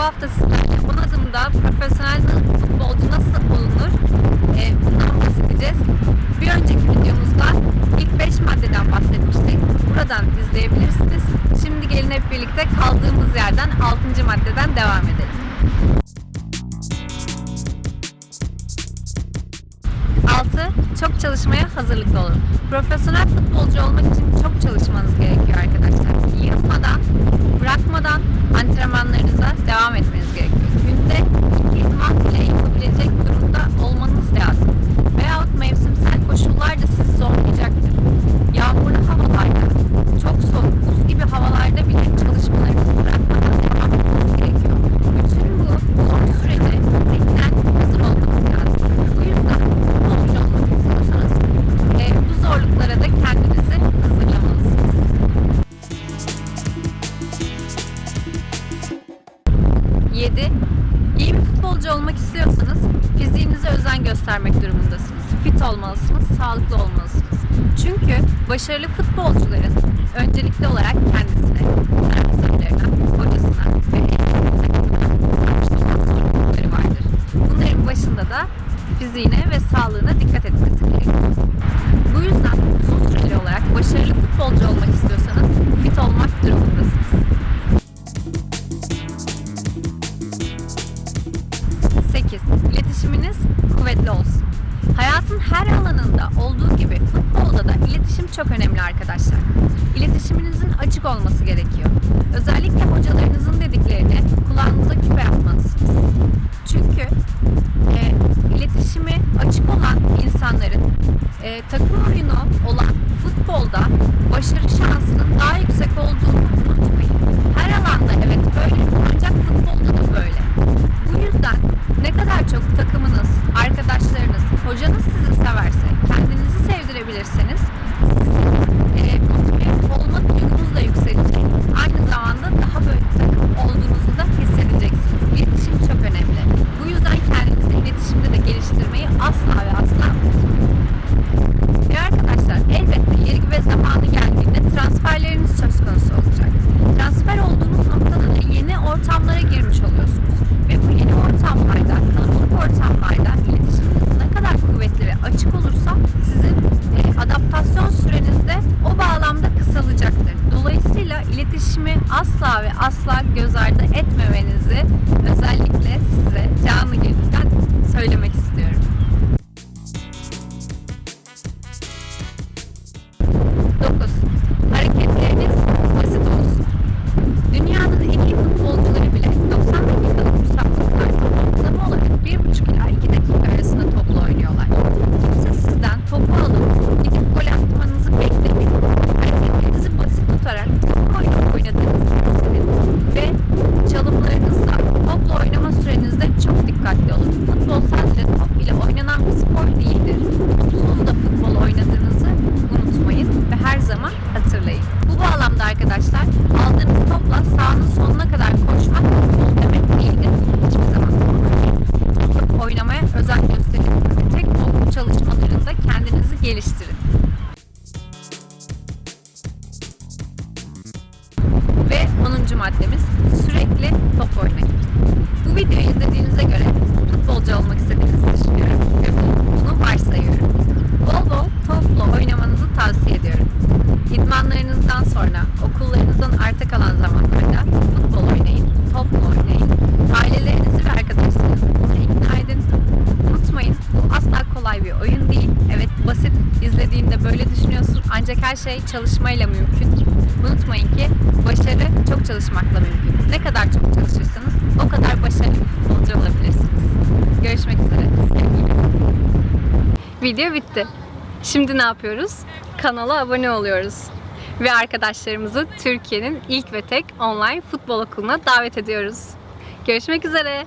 Bu hafta sizlerle 10 adımda profesyonel futbolcu nasıl olunur e, bundan bahsedeceğiz. Bir önceki videomuzda ilk 5 maddeden bahsetmiştik. Buradan izleyebilirsiniz. Şimdi gelin hep birlikte kaldığımız yerden 6. maddeden devam edelim. 6. Çok çalışmaya hazırlıklı olun. Profesyonel futbolcu olmak için çok çalışmanız gerekiyor arkadaşlar. Kendinizi hazırlamalısınız. 7. İyi bir futbolcu olmak istiyorsanız fiziğinize özen göstermek durumundasınız. Fit olmalısınız, sağlıklı olmalısınız. Çünkü başarılı futbolcuların öncelikli olarak kendisine, taraftarlarına, hocasına ve sorumlulukları vardır. Bunların başında da fiziğine ve sağlığına dikkat etmesi futbolcu olmak istiyorsanız fit olmak durumundasınız. 8. İletişiminiz kuvvetli olsun. Hayatın her alanında olduğu gibi futbolda da iletişim çok önemli arkadaşlar. İletişiminizin açık olması gerekiyor. Özellikle hocalarınızın dediklerini kulağınıza küpe yapmalısınız. İnsanların e, takım oyunu olan futbolda başarı şansının daha iletişimi asla ve asla göz ardı etmemenizi özellikle size canlı gönülden söylemek istiyorum. Spor değildir. Da futbol oynadığınızı unutmayın ve her zaman hatırlayın. Bu bağlamda arkadaşlar aldığınız topla sahanın sonuna kadar koşmak futbol demek değildir. Hiçbir zaman. Top oynamaya özen gösterin ve tek top çalışmalarında kendinizi geliştirin. Ve 10. maddemiz sürekli top oynayın. Bu videoyu izlediğinize göre futbolcu olmak istediğinizi düşünüyorum varsayıyorum. Bol bol topla oynamanızı tavsiye ediyorum. İdmanlarınızdan sonra okullarınızdan arta kalan zamanlarda futbol oynayın, topla oynayın. Ailelerinizi ve arkadaşlarınızı ikna edin. Unutmayın bu asla kolay bir oyun değil. Evet basit izlediğinde böyle düşünüyorsun ancak her şey çalışmayla mümkün. Unutmayın ki başarı çok çalışmakla mümkün. Ne kadar çok çalışırsanız o kadar başarılı futbolcu olabilirsiniz. Görüşmek üzere. Video bitti. Şimdi ne yapıyoruz? Kanala abone oluyoruz. Ve arkadaşlarımızı Türkiye'nin ilk ve tek online futbol okuluna davet ediyoruz. Görüşmek üzere.